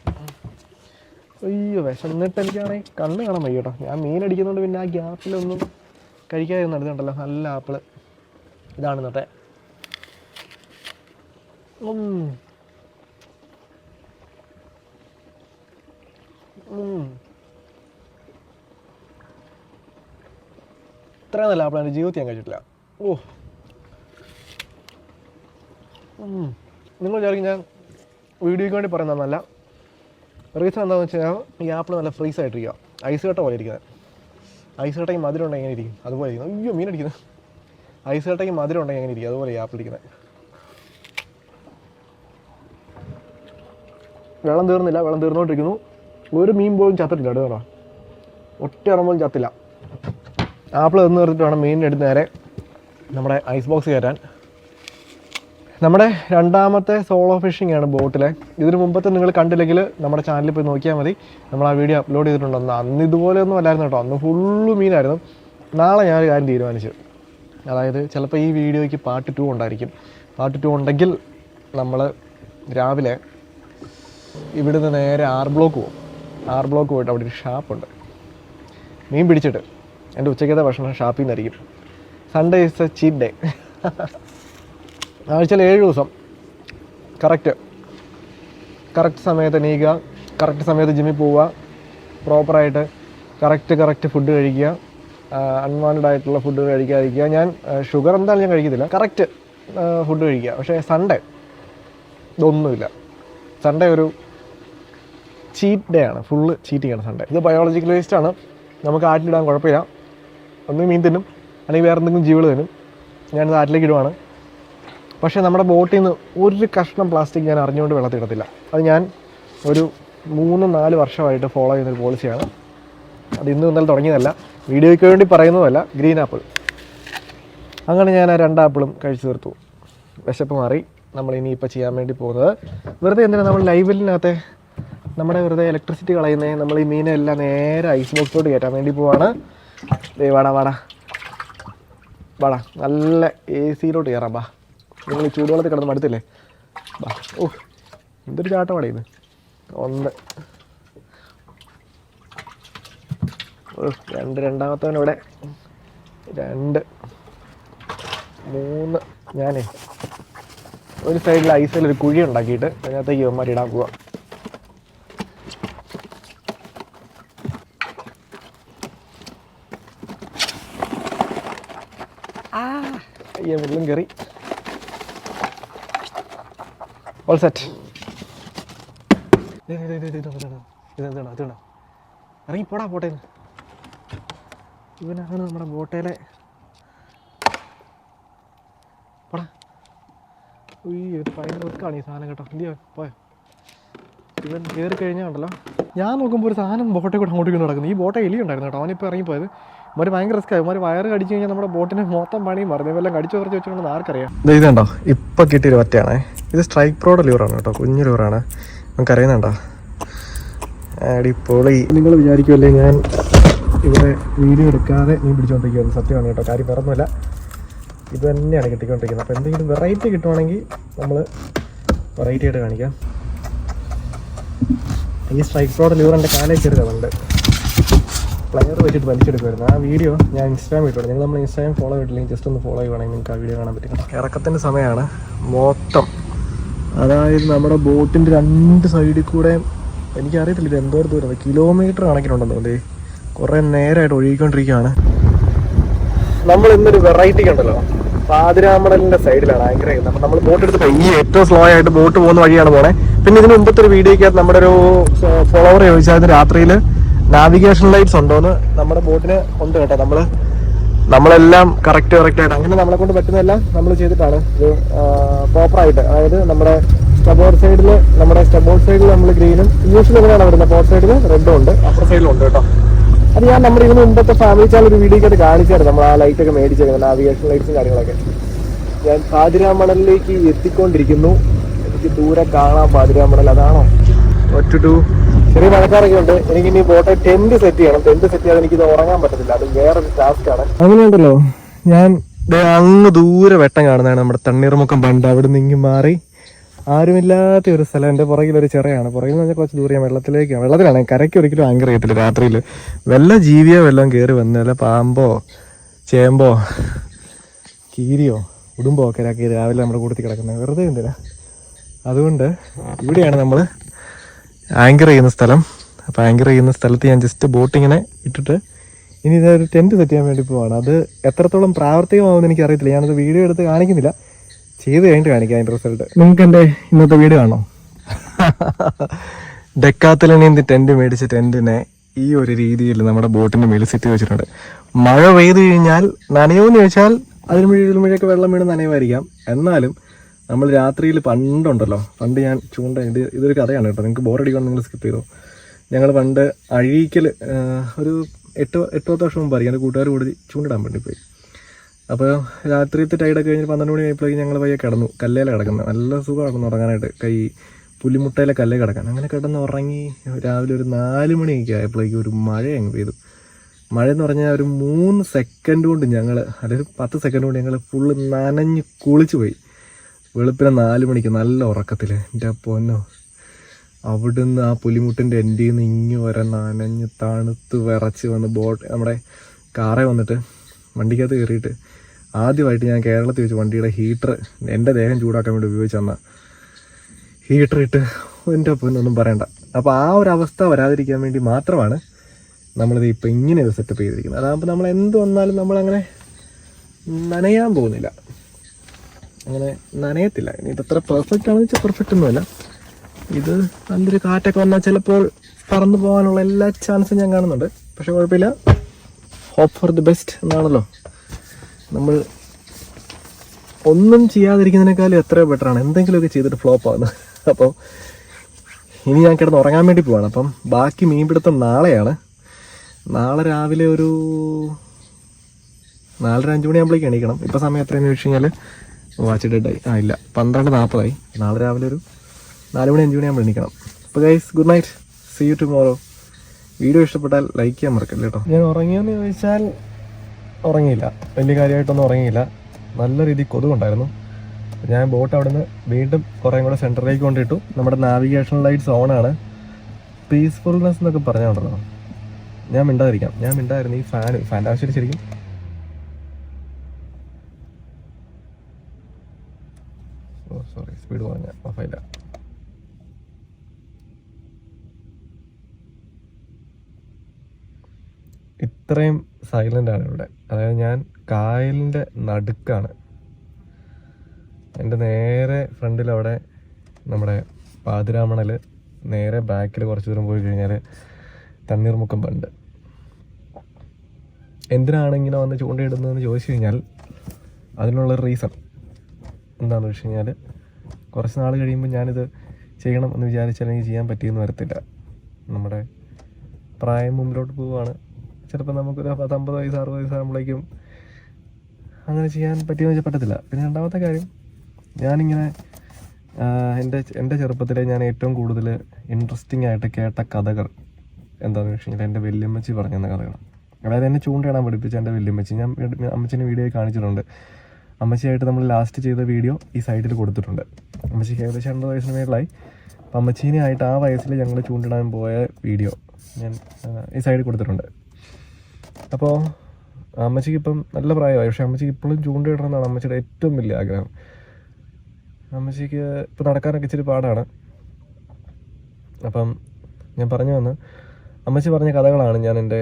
A: അയ്യോ വിശന്നിട്ട് എനിക്കാണെങ്കിൽ കണ്ണ് കാണാൻ വയ്യ കേട്ടോ. ഞാൻ മീൻ അടിക്കുന്നതുകൊണ്ട് പിന്നെ ആ ഗ്യാപ്പിലൊന്നും കഴിക്കാതെ നടന്നിട്ടുണ്ടല്ലോ. നല്ല ആപ്പിൾ. ഇതാണ് ഇന്നത്തെ. ഉം. ഇത്ര നല്ല ആപ്പിൾ എന്റെ ജീവിതത്തിൽ ഞാൻ കഴിച്ചിട്ടില്ല. ഓ. നിങ്ങൾ വിചാരിക്കും ഞാൻ വീഡിയോയ്ക്ക് വേണ്ടി പറയുന്നതല്ല റീസൺ എന്താണെന്ന് വെച്ച് കഴിഞ്ഞാൽ ഈ ആപ്പിൾ നല്ല ഫ്രീസ് ആയിട്ടിരിക്കുക ഐസ് കട്ട പോലെ ഇരിക്കുന്നത് ഐസ് കട്ടയ്ക്ക് മധുരം ഉണ്ടെങ്കിൽ എങ്ങനെ ഇരിക്കും. അതുപോലെ ഇരിക്കുന്നു. അയ്യോ മീൻ അടിക്കുന്നത് ഐസ് കട്ടയ്ക്ക് മധുരം ഉണ്ടെങ്കിൽ എങ്ങനെ ഇരിക്കും. അതുപോലെ ഈ ആപ്പിൾ ഇരിക്കുന്നത് വെള്ളം തീർന്നില്ല. വെള്ളം തീർന്നുകൊണ്ടിരിക്കുന്നു ഒരു മീൻ പോലും ചത്തിട്ടില്ല. കേട്ടോ. ഒറ്റ ഇറം പോലും ചത്തില്ല. ആപ്പിൾ തന്നു നിർത്തിട്ട് വേണം മീനിനെടുത്ത് നേരെ നമ്മുടെ ഐസ് ബോക്സ് കയറ്റാൻ. നമ്മുടെ രണ്ടാമത്തെ സോളോ ഫിഷിംഗ് ആണ് ബോട്ടിലെ. ഇതിന് മുമ്പത്തെ നിങ്ങൾ കണ്ടില്ലെങ്കിൽ നമ്മുടെ ചാനലിൽ പോയി നോക്കിയാൽ മതി. നമ്മൾ ആ വീഡിയോ അപ്ലോഡ് ചെയ്തിട്ടുണ്ട് അന്ന് ഇതുപോലെയൊന്നും അല്ലായിരുന്നു കേട്ടോ. അന്ന് ഫുള്ള് മീനായിരുന്നു നാളെ ഞാൻ ഒരു കാര്യം തീരുമാനിച്ചു. അതായത് ചിലപ്പോൾ ഈ വീഡിയോയ്ക്ക് പാർട്ട് ടു ഉണ്ടായിരിക്കും. പാർട്ട് ടു ഉണ്ടെങ്കിൽ നമ്മൾ രാവിലെ ഇവിടുന്ന് നേരെ ആർ ബ്ലോക്ക് പോകും ആർ ബ്ലോക്ക് പോയിട്ട് അവിടെ ഒരു ഷാപ്പുണ്ട് മീൻ പിടിച്ചിട്ട്. എന്റെ ഉച്ചക്കത്തെ ഭക്ഷണം ഷാപ്പിൽ നിന്നായിരിക്കും Sunday is a cheap day ആഴ്ചയിൽ ഏഴ് ദിവസം. കറക്റ്റ് കറക്റ്റ് സമയത്ത് എണീക്കുക. കറക്റ്റ് സമയത്ത് ജിമ്മിൽ പോവുക. പ്രോപ്പറായിട്ട് കറക്റ്റ് കറക്റ്റ് ഫുഡ് കഴിക്കുക. അൺവാണ്ടഡ് ആയിട്ടുള്ള ഫുഡ് കഴിക്കാതിരിക്കുക. ഞാൻ ഷുഗർ എന്തായാലും ഞാൻ കഴിക്കത്തില്ല. കറക്റ്റ് ഫുഡ് കഴിക്കുക. പക്ഷേ സൺഡേ ഇതൊന്നുമില്ല. സൺഡേ ഒരു ചീറ്റ് ഡേ ആണ്. ഫുള്ള് ചീറ്റിംഗ് ആണ് സൺഡേ ഇത് ബയോളജിക്കൽ വേസ്റ്റ് ആണ്. നമുക്ക് ആറ്റിലിടാൻ കുഴപ്പമില്ല. ഒന്ന് മീൻ തിന്നും അല്ലെങ്കിൽ വേറെ എന്തെങ്കിലും ജീവികൾ തിന്നും. ഞാൻ നാട്ടിലേക്ക് ഇടുവാണ്. പക്ഷേ നമ്മുടെ ബോട്ടിൽ നിന്ന് ഒരു കഷ്ണം പ്ലാസ്റ്റിക് ഞാൻ അറിഞ്ഞുകൊണ്ട് വെള്ളത്തിടത്തില്ല അത് ഞാൻ ഒരു മൂന്ന് നാല് വർഷമായിട്ട് ഫോളോ ചെയ്യുന്നൊരു പോളിസിയാണ് അത് ഇന്നും ഇന്നലെ തുടങ്ങിയതല്ല. വീഡിയോയ്ക്ക് വേണ്ടി പറയുന്നതല്ല ഗ്രീൻ ആപ്പിൾ. അങ്ങനെ ഞാൻ ആ രണ്ട് ആപ്പിളും കഴിച്ചു തീർത്തു. വിശപ്പ് മാറി. നമ്മൾ ഇനിയിപ്പോൾ ചെയ്യാൻ വേണ്ടി പോകുന്നത് വെറുതെ എന്തിനാണ് നമ്മൾ ലൈവിലിനകത്തെ നമ്മുടെ വെറുതെ ഇലക്ട്രിസിറ്റി കളയുന്നേ നമ്മൾ ഈ മീനെല്ലാം നേരെ ഐസ് ബോക്സിലോട്ട് കയറ്റാൻ വേണ്ടി പോവാണ്. വാടാ വാടാ. വാടാ നല്ല എ സിയിലോട്ട് കയറാം ബാ നിങ്ങൾ ഈ ചൂടുവെള്ളത്തിൽ കിടന്ന് മടുത്തില്ലേ? ബാ ഓ എന്തൊരു ചാട്ടമാണ് ഇത്. ഒന്ന്. രണ്ട് രണ്ടാമത്തവൻ ഇവിടെ. രണ്ട്. മൂന്ന്. ഞാനേ. ഒരു സൈഡിൽ ഐസിൽ ഒരു കുഴി ഉണ്ടാക്കിയിട്ട് അതിനകത്തേക്ക് ഇവന്മാർ ഇടാൻ പോവാ. അയ്യ വെള്ളം കയറി ഓൾ സെറ്റ് ഇതെന്താണ് ഇറങ്ങി പോടാ ബോട്ടയിൽ ഇവനാണ് നമ്മുടെ ബോട്ടയിലെ പോടാ ഭയങ്കര വർക്കാണ് ഈ സാധനം കേട്ടോ എന്തിയോ പോയോ ഇവൻ കയറി കഴിഞ്ഞാൽ ഉണ്ടല്ലോ ഞാൻ നോക്കുമ്പോൾ ഒരു സാധനം ബോട്ടെ കൂടെ അങ്ങോട്ട് ഇങ്ങനെ നടക്കുന്നു ഈ ബോട്ടെ എലി ഉണ്ടായിരുന്നു കേട്ടോ അവനിപ്പോൾ ഇറങ്ങിപ്പോയത് ഇവർ ഭയങ്കര റിസ്ക് ആയി. ഇവർ വയറ് കടിച്ചു കഴിഞ്ഞാൽ നമ്മുടെ ബോട്ടിന് മൊത്തം പണിയും പറഞ്ഞു ഇവെല്ലാം കടിച്ചു കുറച്ച് വെച്ചിട്ടുണ്ടെന്ന് ആർക്കറിയാം? ഇത് ഇതുണ്ടോ ഇപ്പം കിട്ടിയൊരു പറ്റിയാണ് ഇത് സ്ട്രൈക്ക് പ്രോഡ് ലൂറാണ് കേട്ടോ. കുഞ്ഞു ലൂറാണ് നമുക്ക് അറിയുന്നുണ്ടോ അടിപൊളി നിങ്ങൾ വിചാരിക്കുമല്ലേ ഞാൻ ഇവിടെ വീഡിയോ എടുക്കാതെ മീൻ പിടിച്ചുകൊണ്ടിരിക്കുന്നത് സത്യമാണ് കേട്ടോ. കാര്യം വേറൊന്നുമില്ല. ഇത് തന്നെയാണ് കിട്ടിക്കൊണ്ടിരിക്കുന്നത്. അപ്പോൾ എന്തെങ്കിലും വെറൈറ്റി കിട്ടുവാണെങ്കിൽ നമ്മൾ വെറൈറ്റി ആയിട്ട് കാണിക്കാം. ഈ സ്ട്രൈക്ക് പ്രോഡ് ലിവർ എന്റെ കാലേ ചെറുതുണ്ട് പ്ലെയർ വെച്ചിട്ട് വലിച്ചെടുക്കുമായിരുന്നു ആ വീഡിയോ ഞാൻ ഇൻസ്റ്റാഗ്രാം ഇട്ടു നിങ്ങൾ നമ്മൾ ഇൻസ്റ്റാഗ്രാം ഫോളോ ചെയ്തിട്ടില്ലെങ്കിൽ ജസ്റ്റ് ഒന്ന് ഫോളോ ചെയ്യുവാണെങ്കിൽ നിങ്ങൾക്ക് ആ വീഡിയോ കാണാൻ പറ്റും ഇറക്കത്തിന്റെ സമയമാണ്. മൊത്തം. അതായത് നമ്മുടെ ബോട്ടിന്റെ രണ്ട് സൈഡിൽ കൂടെ എനിക്കറിയത്തില്ല ഇത് എന്തോ ദൂരം. കിലോമീറ്റർ കണക്കിനുണ്ടെന്ന് തോന്നി കുറേ നേരമായിട്ട് ഒഴുകിക്കൊണ്ടിരിക്കുകയാണ്. നമ്മൾ ഇന്നൊരു വെറൈറ്റി ഉണ്ടല്ലോ. പാതിരാമടലിന്റെ സൈഡിലാണ് ഭയങ്കര അപ്പം നമ്മൾ ബോട്ട് എടുത്ത് ഈ ഏറ്റവും സ്ലോ ആയിട്ട് ബോട്ട് പോകുന്ന വഴിയാണ് പോണേ. പിന്നെ ഇതിന് മുമ്പത്തെ ഒരു വീഡിയോക്കകത്ത് നമ്മുടെ ഒരു ഫോളോവർ ചോദിച്ചാൽ രാത്രിയിൽ നാവിഗേഷൻ ലൈറ്റ്സ് ഉണ്ടോന്ന് നമ്മുടെ ബോട്ടിന് ഉണ്ട് കേട്ടോ. നമ്മൾ നമ്മളെല്ലാം കറക്റ്റ് കറക്റ്റ് ആയിട്ട് അങ്ങനെ നമ്മളെ കൊണ്ട് പറ്റുന്നതെല്ലാം നമ്മൾ ചെയ്തിട്ടാണ്. ഇത് പ്രോപ്പറായിട്ട് അതായത് നമ്മുടെ സ്റ്റബോർഡ് സൈഡിൽ നമ്മുടെ സ്റ്റബോർഡ് സൈഡിൽ നമ്മൾ ഗ്രീനും യൂഷ്വലി എങ്ങനെയാണ് വരുന്നത്. പോർട്ട് സൈഡിൽ റെഡും ഉണ്ട്. അപ്പർ സൈഡിലും ഉണ്ട് കേട്ടോ. അത് ഞാൻ നമ്മുടെ ഇതിന് മുമ്പത്തെ ഫാമിലി ചാനൽ ഒരു വീഡിയോ ഒക്കെ കാണിച്ചായിരുന്നു. നമ്മൾ ആ ലൈറ്റ് ഒക്കെ മേടിച്ചേക്കുന്നത് നാവിഗേഷൻ ലൈറ്റ്സും കാര്യങ്ങളൊക്കെ. ഞാൻ പാതിരാമണലിലേക്ക് എത്തിക്കൊണ്ടിരിക്കുന്നു. എനിക്ക് ദൂരെ കാണാം പാതിരാമണൽ. അതാണോ? ഒറ്റ ടു ചെറിയ മഴക്കാരൊക്കെ ഉണ്ട്. എനിക്ക് ഇനി ബോട്ടെ ടെന്റ് സെറ്റ് ചെയ്യണം. ടെന്റ് സെറ്റ് ചെയ്യാതെ എനിക്ക് ഇത് ഉറങ്ങാൻ പറ്റത്തില്ല. അത് വേറൊരു ടാസ്ക് ആണ്. അങ്ങനെയുണ്ടല്ലോ. ഞാൻ അങ്ങ് ദൂരെ വെട്ടം കാണുന്നതാണ് നമ്മുടെ തണ്ണീർമുക്കം ബണ്ട് അവിടെ നിന്ന് മാറി ആരുമില്ലാത്ത ഒരു സ്ഥലം. എന്റെ പുറകിൽ ഒരു ചെറിയാണ്. പുറകിൽ നിന്ന് കുറച്ച് ദൂരെ വെള്ളത്തിലേക്കാണ് വെള്ളത്തിലാണ്. കരയ്ക്ക് ഒരിക്കലും ആങ്കർ ചെയ്യത്തില്ല രാത്രിയിൽ. വല്ല ജീവിയോ വല്ലതും കയറി വന്നല്ല പാമ്പോ ചേമ്പോ കീരിയോ ഉടുമ്പോ ഒക്കെ രാവിലെ നമ്മുടെ കൂട്ടത്തിൽ കിടക്കുന്നത്. വെറുതെ എന്തിനാ? അതുകൊണ്ട് ഇവിടെയാണ് നമ്മൾ ആങ്കർ ചെയ്യുന്ന സ്ഥലം. അപ്പോൾ ആങ്കർ ചെയ്യുന്ന സ്ഥലത്ത് ഞാൻ ജസ്റ്റ് ബോട്ടിങ്ങനെ ഇട്ടിട്ട് ഇനി ഇതൊരു ടെന്റ് സെറ്റ് ചെയ്യാൻ വേണ്ടി പോവാണ്. അത് എത്രത്തോളം പ്രാവർത്തികമാവുമെന്ന് എനിക്ക് അറിയത്തില്ല ഞാനത് വീഡിയോ എടുത്ത് കാണിക്കുന്നില്ല. ചെയ്ത് കഴിഞ്ഞിട്ട് കാണിക്കാം അതിന്റെ റിസൾട്ട് നിങ്ങൾക്ക് എന്റെ ഇന്നത്തെ വീഡിയോ കാണോ ഡെക്കാത്തലിന് ടെന്റ് മേടിച്ച ടെന്റിനെ ഈ ഒരു രീതിയിൽ നമ്മുടെ ബോട്ടിന്റെ മേളിൽ സെറ്റ് വെച്ചിട്ടുണ്ട്. മഴ പെയ്തു കഴിഞ്ഞാൽ നനയോന്ന് ചോദിച്ചാൽ അതിന് മുഴുവൻ മുഴുവൊക്കെ വെള്ളം വീണ് നനയുമായിരിക്കാം. എന്നാലും നമ്മൾ രാത്രിയിൽ പണ്ടുണ്ടല്ലോ പണ്ട് ഞാൻ ചൂണ്ട ഇത് ഇതൊരു കഥയാണ് കേട്ടോ നിങ്ങൾക്ക് ബോറടിക്കാൻ നിങ്ങൾ സ്കിപ്പ് ചെയ്തോ. ഞങ്ങൾ പണ്ട് അഴീക്കൽ ഒരു എട്ട് എട്ട് വർഷം അറിയാം എന്റെ കൂട്ടുകാർ കൂടി ചൂണ്ടിടാൻ വേണ്ടി പോയി. അപ്പോൾ രാത്രിയത്തെ ടൈഡൊക്കെ കഴിഞ്ഞ് പന്ത്രണ്ട് മണി ആയപ്പോഴേക്കും ഞങ്ങൾ പയ്യെ കിടന്നു കല്ലേല കിടക്കുന്നത്. നല്ല സുഖമായിരുന്നു ഉറങ്ങാനായിട്ട് കൈ പുലിമുട്ടയിലെ കല്ലേ കിടക്കാൻ. അങ്ങനെ കിടന്ന് ഉറങ്ങി രാവിലെ ഒരു നാല് മണിയൊക്കെ ആയപ്പോഴേക്കും ഒരു മഴ അങ്ങ് പെയ്തു. മഴ എന്ന് പറഞ്ഞാൽ ഒരു മൂന്ന് സെക്കൻഡ് കൊണ്ട് ഞങ്ങൾ അതായത് പത്ത് സെക്കൻഡ് കൊണ്ട് ഞങ്ങൾ ഫുള്ള് നനഞ്ഞ് കുളിച്ച് പോയി. വെളുപ്പിനെ നാല് മണിക്ക് നല്ല ഉറക്കത്തിൽ എന്റെ പൊന്നോ. അവിടുന്ന് ആ പുലിമുട്ടിന്റെ എന്റെ നിന്ന് ഇങ്ങ് വരെ നനഞ്ഞ് തണുത്ത് വിറച്ച് വന്ന് ബോട്ട് നമ്മുടെ കാറേ വന്നിട്ട് വണ്ടിക്കകത്ത് കയറിയിട്ട് ആദ്യമായിട്ട് ഞാൻ കേരളത്തിൽ വെച്ച് വണ്ടിയുടെ ഹീറ്റർ എന്റെ ദേഹം ചൂടാക്കാൻ വേണ്ടി ഉപയോഗിച്ച് തന്ന ഹീറ്റർ ഇട്ട് എന്റെ പൊന്നൊന്നും പറയണ്ട. അപ്പോൾ ആ ഒരു അവസ്ഥ വരാതിരിക്കാൻ വേണ്ടി മാത്രമാണ് നമ്മളിത് ഇപ്പം ഇങ്ങനെ ഒരു സെറ്റപ്പ് ചെയ്തിരിക്കുന്നത്. അതാകുമ്പോൾ നമ്മൾ എന്ത് വന്നാലും നമ്മളങ്ങനെ നനയാൻ പോകുന്നില്ല. അങ്ങനെ നനയത്തില്ല. ഇനി ഇതത്ര പെർഫെക്റ്റ് ആണെന്ന് വെച്ചാൽ പെർഫെക്റ്റ് ഒന്നുമല്ല. ഇത് നല്ലൊരു കാറ്റൊക്കെ വന്നാൽ ചിലപ്പോൾ പറന്നു പോകാനുള്ള എല്ലാ ചാൻസും ഞാൻ കാണുന്നുണ്ട്. പക്ഷെ കുഴപ്പമില്ല. ഹോപ്പ് ഫോർ ദി ബെസ്റ്റ് എന്നാണല്ലോ. നമ്മൾ ഒന്നും ചെയ്യാതിരിക്കുന്നതിനേക്കാളും എത്രയോ ബെറ്ററാണ് എന്തെങ്കിലുമൊക്കെ ചെയ്തിട്ട് ഫ്ലോപ്പ് ആകുന്നത് അപ്പോൾ ഇനി ഞാൻ കിടന്ന് ഉറങ്ങാൻ വേണ്ടി പോവാണ്. അപ്പം ബാക്കി മീൻപിടുത്തം നാളെയാണ്. നാളെ രാവിലെ ഒരു നാലര അഞ്ച് മണിയാകുമ്പോഴേക്ക് എണീക്കണം. ഇപ്പം സമയം എത്രയെന്ന് ചോദിച്ചു കഴിഞ്ഞാൽ വാച്ച് ഡെഡായി ആ ഇല്ല. പന്ത്രണ്ട് നാൽപ്പതായി നാളെ രാവിലെ ഒരു നാല് മണി അഞ്ച് മണിയാകുമ്പോൾ എണീക്കണം. അപ്പോൾ guys good night see you tomorrow video ഇഷ്ടപ്പെട്ടാൽ ലൈക്ക് ചെയ്യാൻ മറക്കല്ലേ കേട്ടോ ഞാൻ ഉറങ്ങിയെന്ന് ചോദിച്ചാൽ ഉറങ്ങിയില്ല. വലിയ കാര്യമായിട്ടൊന്നും ഉറങ്ങിയില്ല. നല്ല രീതിയിൽ കൊതുകുണ്ടായിരുന്നു ഞാൻ ബോട്ട് അവിടെ നിന്ന് വീണ്ടും കുറേ കൂടെ സെന്ററിലേക്ക് കൊണ്ടിട്ടു. നമ്മുടെ നാവിഗേഷൻ ലൈറ്റ്സ് ഓണാണ് പീസ്ഫുൾനെസ് എന്നൊക്കെ പറഞ്ഞുണ്ടല്ലോ ഞാൻ മിണ്ടാതിരിക്കാം. ഞാൻ മിണ്ടായിരുന്നു ഈ ഫാൻ ഫാന്റെ ആവശ്യം ശരിക്കും ഓ സോറി സ്പീഡ് കുറഞ്ഞ ഓഫായില്ല ഇത്രയും സൈലന്റ് ആണ് ഇവിടെ. അതായത് ഞാൻ കായലിന്റെ നടുക്കാണ്. എന്റെ നേരെ ഫ്രണ്ടിൽ അവിടെ നമ്മുടെ പാതിരാമണൽ നേരെ ബാക്കിൽ കുറച്ച് ദൂരം പോയി കഴിഞ്ഞാൽ തണ്ണീർമുക്കം ബണ്ട് എന്തിനാണ് ഇങ്ങനെ വന്ന് ചൂണ്ടയിടുന്നതെന്ന് ചോദിച്ചു കഴിഞ്ഞാൽ അതിനുള്ള റീസൺ എന്താണെന്ന് വെച്ച് കഴിഞ്ഞാൽ കുറച്ച് നാൾ കഴിയുമ്പോൾ ഞാനിത് ചെയ്യണം എന്ന് വിചാരിച്ചാൽ എനിക്ക് ചെയ്യാൻ പറ്റിയെന്ന് വരത്തില്ല. നമ്മുടെ പ്രായം മുമ്പിലോട്ട് പോവുകയാണ്. ചിലപ്പോൾ നമുക്കൊരു പത്തമ്പത് വയസ്സ് അറുപത് വയസ്സാകുമ്പോഴേക്കും അങ്ങനെ ചെയ്യാൻ പറ്റിയെന്ന് വെച്ചാൽ പറ്റത്തില്ല. പിന്നെ രണ്ടാമത്തെ കാര്യം ഞാനിങ്ങനെ എന്റെ എന്റെ ചെറുപ്പത്തിലെ ഞാൻ ഏറ്റവും കൂടുതൽ ഇൻട്രസ്റ്റിംഗ് ആയിട്ട് കേട്ട കഥകൾ എന്താണെന്ന് വെച്ച് കഴിഞ്ഞാൽ എന്റെ വല്യമ്മച്ചി പറഞ്ഞ കഥകൾ അതായത് എന്നെ ചൂണ്ടയിടാൻ പഠിപ്പിച്ച എന്റെ വല്യമ്മച്ചി. ഞാൻ അമ്മച്ചിന്റെ വീഡിയോ കാണിച്ചിട്ടുണ്ട്. അമ്മച്ചിയായിട്ട് നമ്മൾ ലാസ്റ്റ് ചെയ്ത വീഡിയോ ഈ സൈഡിൽ കൊടുത്തിട്ടുണ്ട്. അമ്മച്ചിക്ക് ഏകദേശം അൻപത് വയസ്സിന് മേളിലായി. അപ്പം അമ്മച്ചീനെ ആയിട്ട് ആ വയസ്സിൽ ഞങ്ങൾ ചൂണ്ടിടാൻ പോയ വീഡിയോ ഞാൻ ഈ സൈഡിൽ കൊടുത്തിട്ടുണ്ട്. അപ്പോൾ അമ്മച്ചിക്ക് ഇപ്പം നല്ല പ്രായമായി. പക്ഷേ അമ്മച്ചിക്ക് ഇപ്പോഴും ചൂണ്ടിടണം എന്നാണ് അമ്മച്ചിയുടെ ഏറ്റവും വലിയ ആഗ്രഹം. അമ്മച്ചിക്ക് ഇപ്പം നടക്കാനൊക്കെ ഇച്ചിരി പാടാണ്. അപ്പം ഞാൻ പറഞ്ഞു വന്ന് അമ്മച്ചി പറഞ്ഞ കഥകളാണ് ഞാൻ എന്റെ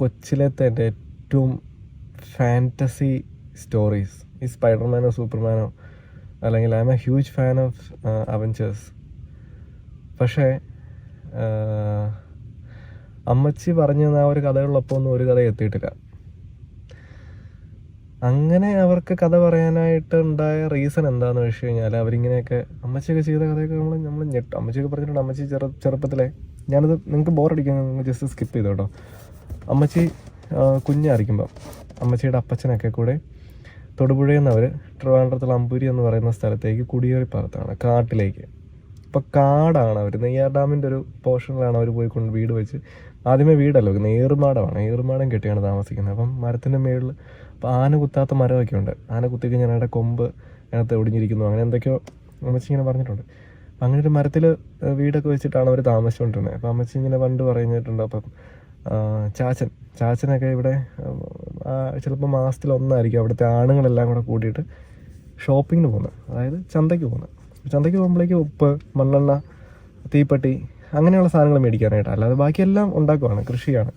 A: കൊച്ചിലത്തെ എന്റെ ഏറ്റവും ഫാന്റസി സ്റ്റോറീസ് ഈ സ്പൈഡർമാനോ സൂപ്പർമാനോ അല്ലെങ്കിൽ I am a huge fan of Avengers പക്ഷേ ആ, അമ്മച്ചി പറഞ്ഞു തന്ന ആ ഒരു കഥകളിലൊപ്പം ഒന്നും ഒരു കഥ എത്തിയിട്ടില്ല. അങ്ങനെ അവർക്ക് കഥ പറയാനായിട്ട് ഉണ്ടായ റീസൺ എന്താന്ന് വെച്ച് കഴിഞ്ഞാൽ അവരിങ്ങനെയൊക്കെ അമ്മച്ചിയൊക്കെ ചെയ്ത കഥയൊക്കെ നമ്മൾ നമ്മൾ ഞെട്ടും. അമ്മച്ചിയൊക്കെ പറഞ്ഞിട്ടുണ്ട് അമ്മച്ചി ചെറു ചെറുപ്പത്തിലെ. ഞാനത് നിങ്ങൾക്ക് ബോറടിക്കാൻ ജസ്റ്റ് സ്കിപ്പ് ചെയ്തു കേട്ടോ. അമ്മച്ചി ആ, കുഞ്ഞായിരിക്കുമ്പം അമ്മച്ചിയുടെ അപ്പച്ചനൊക്കെ കൂടെ തൊടുപുഴയിൽ നിന്ന് അവർ അമ്പൂരി എന്ന് പറയുന്ന സ്ഥലത്തേക്ക് കുടിയേറി പാർത്താണ് കാട്ടിലേക്ക്. ഇപ്പം കാടാണ് അവർ നെയ്യാർ ഡാമിന്റെ ഒരു പോർഷനിലാണ് അവർ പോയിക്കൊണ്ട് വീട് വെച്ച്. ആദ്യമേ വീടല്ലോ ഏറുമാടമാണ് ഏറുമാടം കെട്ടിയാണ് താമസിക്കുന്നത്. അപ്പം മരത്തിന്റെ മേളിൽ അപ്പം ആന കുത്താത്ത മരമൊക്കെ ഉണ്ട്. ആന കുത്തി കഴിഞ്ഞാൽ ഞങ്ങളുടെ കൊമ്പ് അതിനകത്ത് ഒടിഞ്ഞിരിക്കുന്നു. അങ്ങനെ എന്തൊക്കെയോ അമ്മച്ചി ഇങ്ങനെ പറഞ്ഞിട്ടുണ്ട് അങ്ങനെ ഒരു മരത്തിൽ വീടൊക്കെ വെച്ചിട്ടാണ് അവർ താമസിച്ചുകൊണ്ടിരുന്നത് അപ്പം അമ്മച്ചി ഇങ്ങനെ പണ്ട് പറഞ്ഞിട്ടുണ്ട്. അപ്പം ചാച്ചൻ ചാച്ചനൊക്കെ ഇവിടെ ചിലപ്പോൾ മാസത്തിൽ ഒന്നായിരിക്കും അവിടുത്തെ ആണുങ്ങളെല്ലാം കൂടെ കൂട്ടിയിട്ട് ഷോപ്പിങ്ങിന് പോകുന്നത് അതായത് ചന്തയ്ക്ക് പോകുന്നത് ചന്തയ്ക്ക് പോകുമ്പോഴേക്ക് ഉപ്പ് മണ്ണെണ്ണ തീപ്പെട്ടി അങ്ങനെയുള്ള സാധനങ്ങൾ മേടിക്കാനായിട്ട്. അല്ലാതെ ബാക്കിയെല്ലാം ഉണ്ടാക്കുവാണ് കൃഷിയാണ്.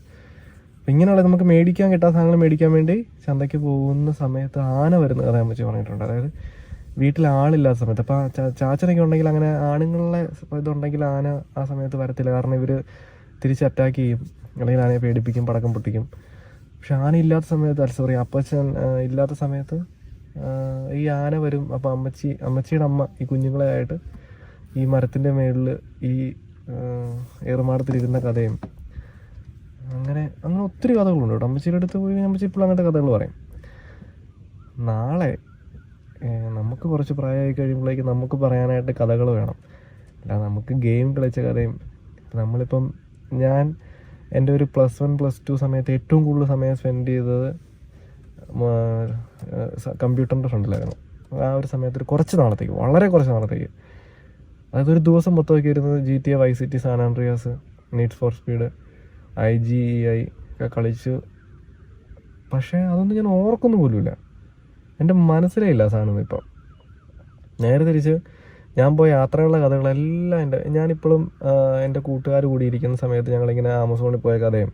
A: അപ്പം ഇങ്ങനെയുള്ള നമുക്ക് മേടിക്കാൻ കിട്ടാത്ത സാധനങ്ങൾ മേടിക്കാൻ വേണ്ടി ചന്തയ്ക്ക് പോകുന്ന സമയത്ത് ആന വരുന്ന കഥ അമ്മച്ചി പറഞ്ഞിട്ടുണ്ട്. അതായത് വീട്ടിൽ ആളില്ലാത്ത സമയത്ത്. അപ്പോൾ ചാച്ചനൊക്കെ ഉണ്ടെങ്കിൽ അങ്ങനെ ആണുങ്ങളെ ഇതുണ്ടെങ്കിൽ ആന ആ സമയത്ത് വരത്തില്ല. കാരണം ഇവർ തിരിച്ച് അറ്റാക്ക് ചെയ്യും. അല്ലെങ്കിൽ ആനയെ പേടിപ്പിക്കും പടക്കം പൊട്ടിക്കും. പക്ഷെ ആന ഇല്ലാത്ത സമയത്ത് അല്ല സോറി അപ്പച്ചൻ ഇല്ലാത്ത സമയത്ത് ഈ ആന വരും. അപ്പോൾ അമ്മച്ചി അമ്മച്ചിയുടെ അമ്മ ഈ കുഞ്ഞുങ്ങളെ ആയിട്ട് ഈ മരത്തിന്റെ മേളിൽ ഈ ഏറുമാടത്തിലിരുന്ന കഥയും. അങ്ങനെ അങ്ങനെ ഒത്തിരി കഥകളുണ്ട് കേട്ടോ. അമ്മച്ചിയുടെ അടുത്ത് പോയി അമ്മച്ചി ഇപ്പോൾ അങ്ങനത്തെ കഥകൾ പറയും. നാളെ നമുക്ക് കുറച്ച് പ്രായമായി കഴിയുമ്പോഴേക്ക് നമുക്ക് പറയാനായിട്ട് കഥകൾ വേണം. അല്ല നമുക്ക് ഗെയിം കളിച്ച കഥയും നമ്മളിപ്പം ഞാൻ എന്റെ ഒരു പ്ലസ് വൺ പ്ലസ് ടു സമയത്ത് ഏറ്റവും കൂടുതൽ സമയം സ്പെൻഡ് ചെയ്തത് കമ്പ്യൂട്ടറിന്റെ ഫ്രണ്ടിലായിരുന്നു. ആ ഒരു സമയത്ത് കുറച്ച് നാളത്തേക്ക് വളരെ കുറച്ച് നാളത്തേക്ക്. അതായത് ഒരു ദിവസം മൊത്തമൊക്കെ ഇരുന്നത് G T A vice city San Andreas need for speed I G I I ഒക്കെ കളിച്ചു. പക്ഷേ അതൊന്നും ഞാൻ ഓർക്കുന്നു പോലുമില്ല. എന്റെ മനസ്സിലേ ഇല്ല സാധനം ഇപ്പം. നേരെ തിരിച്ച് ഞാൻ പോയ യാത്രകളുടെ കഥകളെല്ലാം എന്റെ ഞാനിപ്പോഴും എന്റെ കൂട്ടുകാർ കൂടി ഇരിക്കുന്ന സമയത്ത് ഞങ്ങളിങ്ങനെ ആമസോണിൽ പോയ കഥയും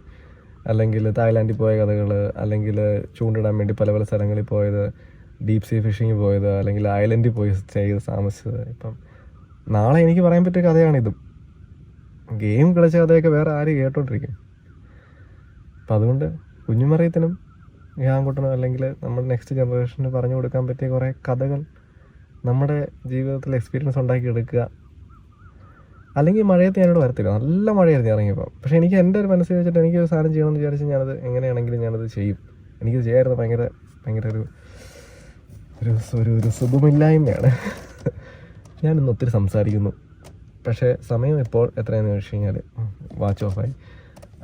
A: അല്ലെങ്കിൽ തായ്ലാൻഡിൽ പോയ കഥകൾ അല്ലെങ്കിൽ ചൂണ്ടിടാൻ വേണ്ടി പല പല സ്ഥലങ്ങളിൽ പോയത് ഡീപ് സീ ഫിഷിങ് പോയത് അല്ലെങ്കിൽ ഐലൻഡിൽ പോയി സ്റ്റേ ചെയ്ത് താമസിച്ചത്. ഇപ്പം നാളെ എനിക്ക് പറയാൻ പറ്റിയ കഥയാണിതും. ഗെയിം കളിച്ച കഥയൊക്കെ വേറെ ആരും കേട്ടോണ്ടിരിക്കും. അപ്പം അതുകൊണ്ട് കുഞ്ഞുമറിയത്തിനും യാങ്കുട്ടനും അല്ലെങ്കിൽ നമ്മുടെ നെക്സ്റ്റ് ജനറേഷന് പറഞ്ഞു കൊടുക്കാൻ പറ്റിയ കുറേ കഥകൾ നമ്മുടെ ജീവിതത്തിൽ എക്സ്പീരിയൻസ് ഉണ്ടാക്കിയെടുക്കുക. അല്ലെങ്കിൽ മഴയത്ത് ഞാനിവിടെ വരത്തില്ല. നല്ല മഴയായിരുന്നു ഇറങ്ങിയപ്പോൾ പക്ഷേ എനിക്ക് എന്റെ ഒരു മനസ്സിൽ വെച്ചിട്ട് എനിക്ക് ഒരു സാധനം ചെയ്യണമെന്ന് വിചാരിച്ച് ഞാനത് എങ്ങനെയാണെങ്കിലും ഞാനത് ചെയ്യും. എനിക്കത് ചെയ്യായിരുന്നു ഭയങ്കര ഭയങ്കര ഒരു ഒരു ഒരു ഒരു സുഖമില്ലായ്മയാണ്. ഞാനിന്ന് ഒത്തിരി സംസാരിക്കുന്നു. പക്ഷേ സമയം ഇപ്പോൾ എത്രയാണെന്ന് വെച്ച് കഴിഞ്ഞാൽ വാച്ച് ഓഫായി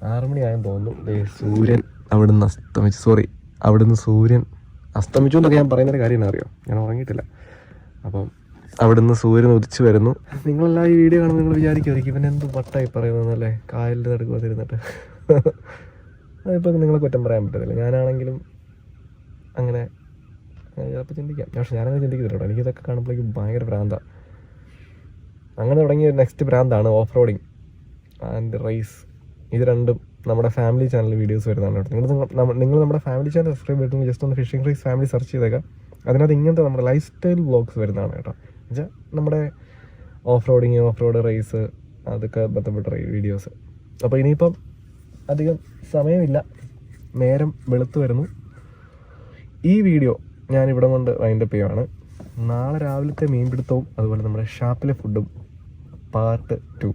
A: ആറ് മണിയായെന്ന് തോന്നുന്നു. സൂര്യൻ അവിടുന്ന് അസ്തമിച്ചു. സോറി അവിടുന്ന് സൂര്യൻ അസ്തമിച്ചു എന്നൊക്കെ ഞാൻ പറയുന്നൊരു കാര്യം അറിയോ? ഞാൻ ഉറങ്ങിയിട്ടില്ല. അപ്പം അവിടുന്ന് സൂര്യൻ ഉദിച്ചു വരുന്നു. നിങ്ങളെല്ലാം ഈ വീഡിയോ കാണുമ്പോൾ നിങ്ങൾ വിചാരിക്കുമായിരിക്കും ഇവൻ എന്ത് വട്ടായി പറയുന്നതല്ലേ കായലിന്റെ നടുക്ക് വന്നിരുന്നിട്ട്. അതിപ്പോൾ നിങ്ങളെ കുറ്റം പറയാൻ പറ്റത്തില്ല. ഞാനാണെങ്കിലും അങ്ങനെ ചിലപ്പോൾ ചിന്തിക്കാം. പക്ഷെ ഞാനങ്ങനെ ചിന്തിക്കുന്നില്ല കേട്ടോ. എനിക്കിതൊക്കെ കാണുമ്പോഴേക്കും ഭയങ്കര ഭ്രാന്താണ് അങ്ങനെ തുടങ്ങിയ നെക്സ്റ്റ് ഭ്രാന്താണ് ഓഫ് റോഡിങ് ആൻഡ് റേസ്. ഇത് രണ്ടും നമ്മുടെ ഫാമിലി ചാനൽ വീഡിയോസ് വരുന്നതാണ് കേട്ടോ. നിങ്ങൾ നിങ്ങൾ നമ്മുടെ ഫാമിലി ചാനൽ സബ്സ്ക്രൈബ് ചെയ്തിട്ട് ജസ്റ്റ് ഒന്ന് ഫിഷിംഗ് റേസ് ഫാമിലി സെർച്ച് ചെയ്തേക്കാം. അതിനകത്ത് ഇങ്ങനത്തെ നമ്മുടെ ലൈഫ് സ്റ്റൈൽ വ്ളോഗ്സ് വരുന്നതാണ് കേട്ടോ. എന്നുവെച്ചാൽ നമ്മുടെ off roading off road race അതൊക്കെ ബന്ധപ്പെട്ട വീഡിയോസ് അപ്പോൾ ഇനിയിപ്പം അധികം സമയമില്ല. നേരം വെളുത്തു വരുന്നു. ഈ വീഡിയോ ഞാൻ ഇവിടെ കൊണ്ട് വൈൻഡപ്പ് ചെയ്യുവാണ്. നാളെ രാവിലത്തെ മീൻപിടുത്തവും അതുപോലെ നമ്മുടെ ഷാപ്പിലെ ഫുഡും പാർട്ട് ടു